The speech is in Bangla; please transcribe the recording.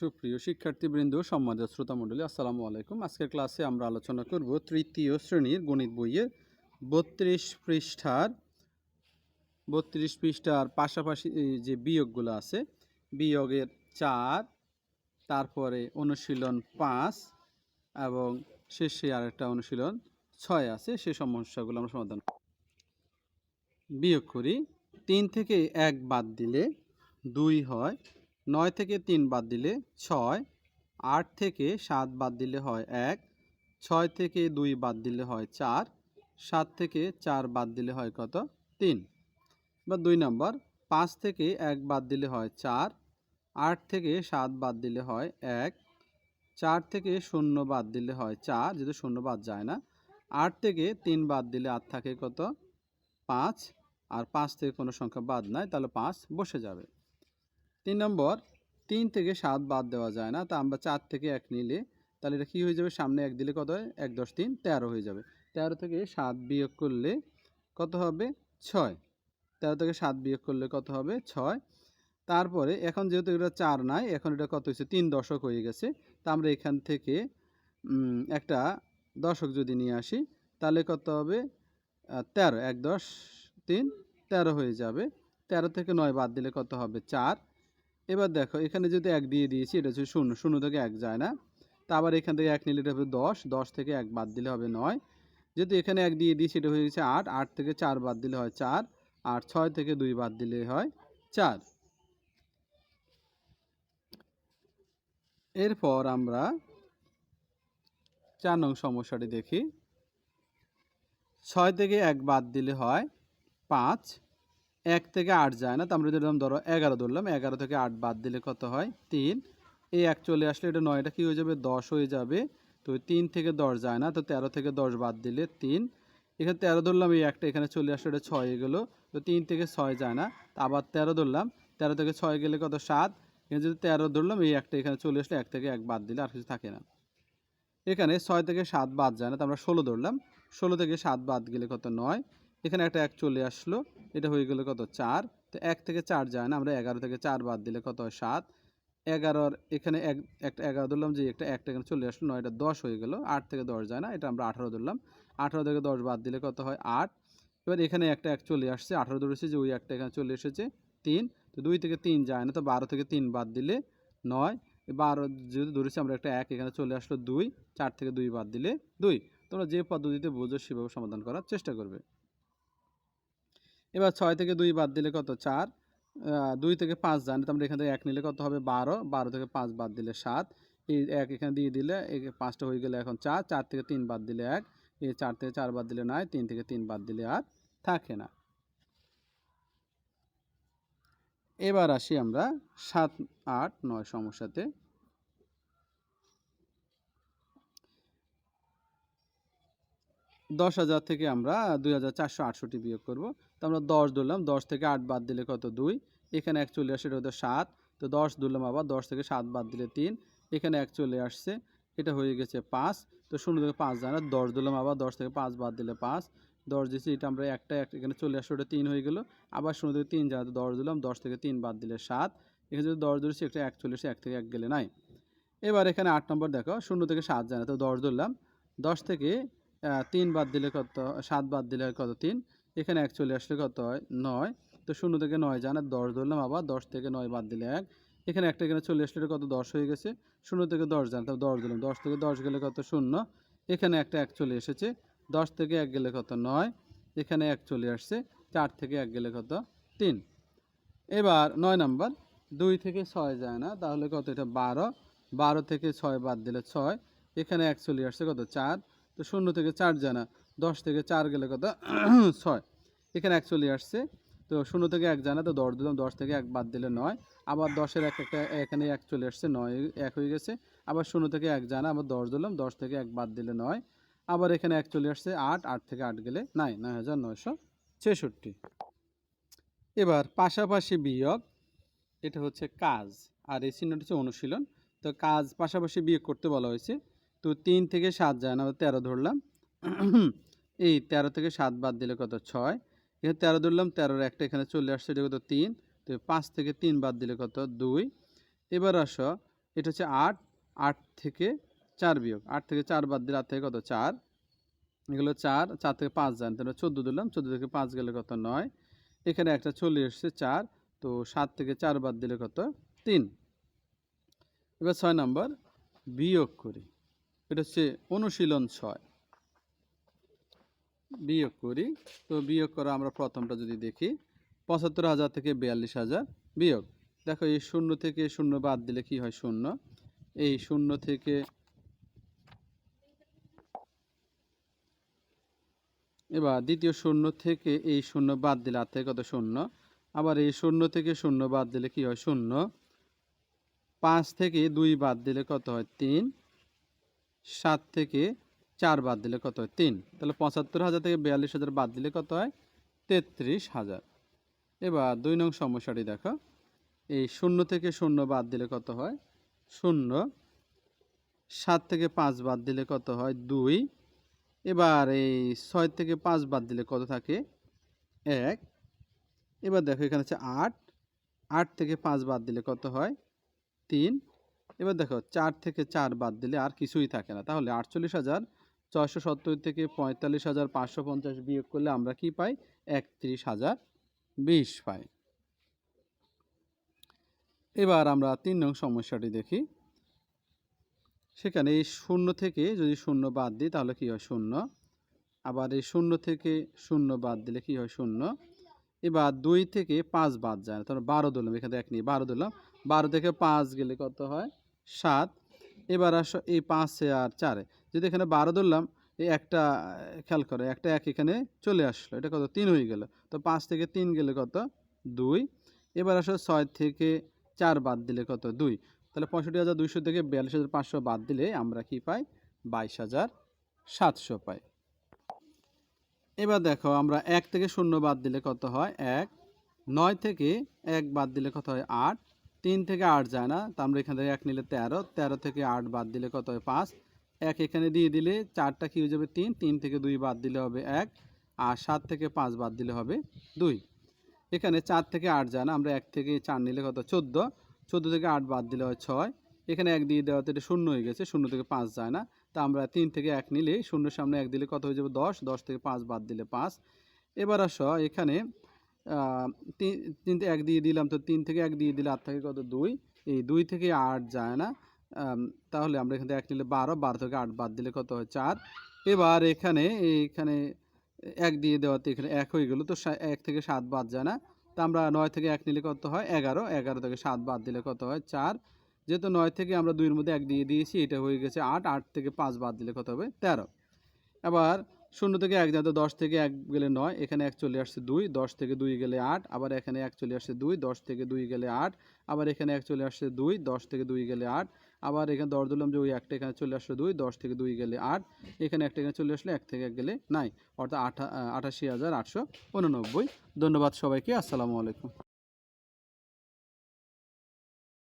সুপ্রিয় শিক্ষার্থীবৃন্দ, সম্মানিত শ্রোতামণ্ডলী, আসসালামু আলাইকুম আজকের ক্লাসে আমরা আলোচনা করব তৃতীয় শ্রেণির গণিত বইয়ের বত্রিশ পৃষ্ঠার বত্রিশ পৃষ্ঠার পাশাপাশি যে বিয়োগগুলো আছে, বিয়োগের চার, তারপরে অনুশীলন পাঁচ এবং শেষে আরেকটা অনুশীলন ছয় আছে সেই সমস্যাগুলো আমরা সমাধান। বিয়োগ করি, তিন থেকে এক বাদ দিলে দুই হয় নয় থেকে তিন বাদ দিলে ছয়, আট থেকে সাত বাদ দিলে হয় এক, ছয় থেকে দুই বাদ দিলে হয় চার, সাত থেকে চার বাদ দিলে হয় কত? তিন। বা দুই নম্বর, পাঁচ থেকে এক বাদ দিলে হয় চার, আট থেকে সাত বাদ দিলে হয় এক, চার থেকে শূন্য বাদ দিলে হয় চার, যেহেতু শূন্য বাদ যায় না, আট থেকে তিন বাদ দিলে আর থাকে কত? পাঁচ। আর পাঁচ থেকে কোনো সংখ্যা বাদ নাই, তাহলে পাঁচ বসে যাবে। তিন নম্বর, তিন থেকে সাত বাদ দেওয়া যায় না। তা আমরা চার থেকে এক নিলে, তাহলে এটা কী হয়ে যাবে? সামনে এক দিলে কত হয়? এক দশ তিন, তেরো হয়ে যাবে। তেরো থেকে সাত বিয়োগ করলে কত হবে? ছয়। তেরো থেকে সাত বিয়োগ করলে কত হবে? ছয়। তারপরে এখন যেহেতু এটা চার নাই, এখন এটা কত হয়েছে? তিন দশক হয়ে গেছে। তা আমরা এখান থেকে একটা দশক যদি নিয়ে আসি, তাহলে কত হবে? তেরো। এক দশ তিন, তেরো হয়ে যাবে। তেরো থেকে নয় বাদ দিলে কত হবে? চার। এবার দেখো, এখানে যদি এক দিয়ে দিয়েছি, এটা হচ্ছে শূন্য শূন্য থেকে এক যায় না। তা আবার এখান থেকে এক নিলে হবে দশ দশ থেকে এক বাদ দিলে হবে নয়। যেহেতু এখানে এক দিয়ে দিয়েছি, এটা হয়ে গেছে আট আট থেকে চার বাদ দিলে হয় চার, আর ছয় থেকে দুই বাদ দিলে হয় চার। এরপর আমরা চার নং সমস্যাটি দেখি। ছয় থেকে এক বাদ দিলে হয় পাঁচ এক থেকে আট যায় না? তো আমরা যদি ধরো এগারো ধরলাম, এগারো থেকে আট বাদ দিলে কত হয়? তিন। এই এক চলে আসলে এটা নয়টা কী হয়ে যাবে? দশ হয়ে যাবে। তো তিন থেকে দশ যায় না? তো তেরো থেকে দশ বাদ দিলে তিন। এখানে তেরো ধরলাম, এই একটা এখানে চলে আসলে এটা ছয় গেলো। তো তিন থেকে ছয় যায় না? আবার তেরো ধরলাম। তেরো থেকে ছয় গেলে কত? সাত। এখানে যদি তেরো ধরলাম, এই একটা এখানে চলে আসলে এক থেকে এক বাদ দিলে আর কিছু থাকে না। এখানে ছয় থেকে সাত বাদ যায় না? তো আমরা ষোলো ধরলাম। ষোলো থেকে সাত বাদ গেলে কত? নয়। এখানে একটা এক চলে আসলো। এটা হয়ে গেলো কত? চার। তো এক থেকে চার যায় না, আমরা এগারো থেকে চার বাদ দিলে কত হয়? সাত। এগারোর এখানে এক, একটা এগারো ধরলাম, যে একটা একটা এখানে চলে আসলো, নয়টা দশ হয়ে গেল, আট থেকে দশ যায় না, এটা আমরা আঠারো ধরলাম। আঠারো থেকে দশ বাদ দিলে কত হয়? আট। এবার এখানে একটা এক চলে আসছে, আঠারো ধরেছে, যে ওই একটা এখানে চলে এসেছে, তিন। তো দুই থেকে তিন যায় না, তো বারো থেকে তিন বাদ দিলে নয়। বারো যেহেতু ধরেছি, আমরা একটা এক এখানে চলে আসলো দুই, চার থেকে দুই বাদ দিলে দুই। তোমরা যে পদ্ধতিতে বোঝো সেভাবে সমাধান করার চেষ্টা করবে। এবার ছয় থেকে দুই বাদ দিলে কত? চার। দুই থেকে পাঁচ জানি তো আমরা এখান থেকে এক নিলে কত হবে? বারো। বারো থেকে পাঁচ বাদ দিলে সাত। এই এক এখানে দিয়ে দিলে পাঁচটা হয়ে গেলে এখন চার। চার থেকে তিন বাদ দিলে এক। এই চার থেকে চার বাদ দিলে নয়। তিন থেকে তিন বাদ দিলে আর থাকে না। এবার আসি আমরা সাত, আট, নয় সমস্যাতে। দশ হাজার থেকে আমরা দুই হাজার চারশো আটষট্টি বিয়োগ করব। তো আমরা দশ ধরলাম, দশ থেকে আট বাদ দিলে কত? দুই। এখানে এক চলে আসে, এটা হতো সাত। তো দশ ধরলাম আবার, দশ থেকে সাত বাদ দিলে তিন। এখানে এক চলে আসছে, এটা হয়ে গেছে পাঁচ। তো শূন্য থেকে পাঁচ জানা দশ ধরলাম আবার, দশ থেকে পাঁচ বাদ দিলে পাঁচ। দশ দিচ্ছি এটা আমরা একটা এক এখানে চলে আসছে ওটা তিন হয়ে গেল। আবার শূন্য থেকে তিন জানা দশ দিলাম দশ থেকে তিন বাদ দিলে সাত। এখানে যদি দশ ধরেছি, একটা এক চলে এক থেকে এক গেলে নাই। এবার এখানে আট নম্বর দেখো, শূন্য থেকে সাত জানা তো দশ ধরলাম। দশ থেকে তিন বাদ দিলে কত? সাত বাদ দিলে কত? তিন। এখানে এক চলে আসলে কত হয়? নয়। তো শূন্য থেকে নয় জানা, দশ ধরলাম আবার, দশ থেকে নয় বাদ দিলে এক। এখানে একটা এখানে চলে আসলে কত? দশ হয়ে গেছে। শূন্য থেকে দশ জানা তো দশ দিলাম দশ থেকে দশ গেলে কত? শূন্য। এখানে একটা এক চলে এসেছে। দশ থেকে এক গেলে কত? নয়। এখানে এক চলে আসছে। চার থেকে এক গেলে কত? তিন। এবার নয় নাম্বার, দুই থেকে ছয় যায় না, তাহলে কত? এটা বারো। বারো থেকে ছয় বাদ দিলে ছয়। এখানে এক চলে আসছে কত? চার। তো শূন্য থেকে চার জানা দশ থেকে চার গেলে কত? ছয়। এখানে এক চলে আসছে। তো শূন্য থেকে এক জানা তো দশ দিলাম, দশ থেকে এক বাদ দিলে নয়। আবার দশের এক একটা, এখানে এক চলে আসছে, নয়, এক হয়ে গেছে। আবার শূন্য থেকে এক জানা, আবার দশ দিলাম, দশ থেকে এক বাদ দিলে নয়। আবার এখানে এক চলে আসছে, আট আট থেকে আট গেলে নাই, নয় হাজার নয়শো ছেষট্টি। এবার পাশাপাশি বিয়োগ, এটা হচ্ছে কাজ। আর এই চিহ্নটা হচ্ছে অনুশীলন। তো কাজ পাশাপাশি বিয়োগ করতে বলা হয়েছে। তো তিন থেকে সাত যায় না, তেরো ধরলাম। এই তেরো থেকে সাত বাদ দিলে কত? ছয়। এখানে তেরো ধরলাম, তেরোর একটা এখানে চলে আসছে, এটা কত? তিন। তো পাঁচ থেকে তিন বাদ দিলে কত? দুই। এবার আসো, এটা হচ্ছে আট। আট থেকে চার বিয়োগ। আট থেকে চার বাদ দিলে আট থেকে কত? চার। এগুলো চার চার থেকে পাঁচ যান তাহলে চোদ্দ দিলাম চোদ্দ থেকে পাঁচ গেলে কত? নয়। এখানে একটা চলে এসছে চার। তো সাত থেকে চার বাদ দিলে কত? তিন। এবার ছয় নম্বর, বিয়োগ করি। এটা হচ্ছে অনুশীলন ছয়। বিয়োগ করি। তো বিয়োগ করা আমরা প্রথমটা যদি দেখি, পঁচাত্তর হাজার থেকে বিয়াল্লিশ হাজার বিয়োগ। দেখো, এই শূন্য থেকে শূন্য বাদ দিলে কি হয় শূন্য? এই শূন্য থেকে এবার দ্বিতীয় শূন্য থেকে এই শূন্য বাদ দিলে আর থেকে কত শূন্য? আবার এই শূন্য থেকে শূন্য বাদ দিলে কি হয় শূন্য? পাঁচ থেকে দুই বাদ দিলে কত হয় তিন? সাত থেকে চার বাদ দিলে কত হয়? তিন। তাহলে পঁচাত্তর হাজার থেকে বিয়াল্লিশ হাজার বাদ দিলে কত হয়? তেত্রিশ হাজার। এবার দুই নং সমস্যাটি দেখো। এই শূন্য থেকে শূন্য বাদ দিলে কত হয়? শূন্য। সাত থেকে পাঁচ বাদ দিলে কত হয়? দুই। এবার এই ছয় থেকে পাঁচ বাদ দিলে কত থাকে? এক। এবার দেখো এখানে হচ্ছে আট। আট থেকে পাঁচ বাদ দিলে কত হয়? তিন। এবার দেখো চার থেকে চার বাদ দিলে আর কিছুই থাকে না। তাহলে আটচল্লিশ হাজার ছয়শো সত্তর থেকে পঁয়তাল্লিশ হাজার পাঁচশো পঞ্চাশ বিয়োগ করলে আমরা কি পাই? একত্রিশ হাজার বিশ পাই। এবার আমরা তিন নং সমস্যাটি দেখি। সেখানে এই শূন্য থেকে যদি শূন্য বাদ দিই তাহলে কি হয় শূন্য? আবার এই শূন্য থেকে শূন্য বাদ দিলে কি হয় শূন্য? এবার দুই থেকে পাঁচ বাদ যায়, তাহলে বারো দিলাম এখানে এক নিয়ে বারো দিলাম বারো থেকে পাঁচ গেলে কত হয়? সাত। এবার আসো এই পাঁচে আর চারে। যদি এখানে বারো ধরলাম, এই একটা খেয়াল করো, একটা এক এখানে চলে আসলো, এটা কত? তিন হয়ে গেল। তো পাঁচ থেকে তিন গেলে কত? দুই। এবার আসো ছয় থেকে চার বাদ দিলে কত? দুই। তাহলে পঁয়ষট্টি হাজার দুইশো থেকে বিয়াল্লিশ হাজার পাঁচশো বাদ দিলে আমরা কি পাই? বাইশ হাজার সাতশো পাই। এবার দেখো, আমরা এক থেকে শূন্য বাদ দিলে কত হয়? এক। নয় থেকে এক বাদ দিলে কত হয়? আট। তিন থেকে আট যায় না। তা আমরা এখান থেকে এক নিলে তেরো তেরো থেকে আট বাদ দিলে কত হয় পাঁচ? এক এখানে দিয়ে দিলে চারটা কী হয়ে যাবে? তিন তিন থেকে দুই বাদ দিলে হবে এক, আর সাত থেকে পাঁচ বাদ দিলে হবে দুই। এখানে চার থেকে আট যায় না, আমরা এক থেকে চার নিলে কত? চোদ্দ। চোদ্দ থেকে আট বাদ দিলে হয় ছয়। এখানে এক দিয়ে দেওয়াতে এটা শূন্য হয়ে গেছে, শূন্য থেকে পাঁচ যায় না। তা আমরা তিন থেকে এক নিলে, শূন্যের সামনে এক দিলে কত হয়ে যাবে? দশ। দশ থেকে পাঁচ বাদ দিলে পাঁচ। এবার আসো, এখানে তিন তিন এক দিয়ে দিলাম তো তিন থেকে এক দিয়ে দিলে আট থেকে কত? দুই। এই দুই থেকে আট যায় না। তাহলে আমরা এখান থেকে এক নিলে বারো বারো থেকে আট বাদ দিলে কত হয়? চার। এবার এখানে, এইখানে এক দিয়ে দেওয়াতে এখানে এক হয়ে গেলো তো এক থেকে সাত বাদ যায় না। তা আমরা নয় থেকে এক নিলে কত হয়? এগারো। এগারো থেকে সাত বাদ দিলে কত হয়? চার। যেহেতু নয় থেকে আমরা দুইয়ের মধ্যে এক দিয়ে দিয়েছি, এটা হয়ে গেছে আট। আট থেকে পাঁচ বাদ দিলে কত হবে? তেরো। আবার শূন্য থেকে এক যাতে দশ থেকে এক গেলে নয়, এখানে এক চলে আসছে দুই, দশ থেকে দুই গেলে আট, আবার এখানে এক চলে আসছে দুই, দশ থেকে দুই গেলে আট, আবার এখানে এক চলে আসছে দুই, দশ থেকে দুই গেলে আট, আবার এখানে দশ দিলাম যে ওই একটা এখানে চলে আসছে দুই, দশ থেকে দুই গেলে আট, এখানে একটা এখানে চলে আসলে এক থেকে এক গেলে নাই, অর্থাৎ আঠা আটাশি হাজার আটশো উননব্বই। ধন্যবাদ সবাইকে, আসসালামু আলাইকুম।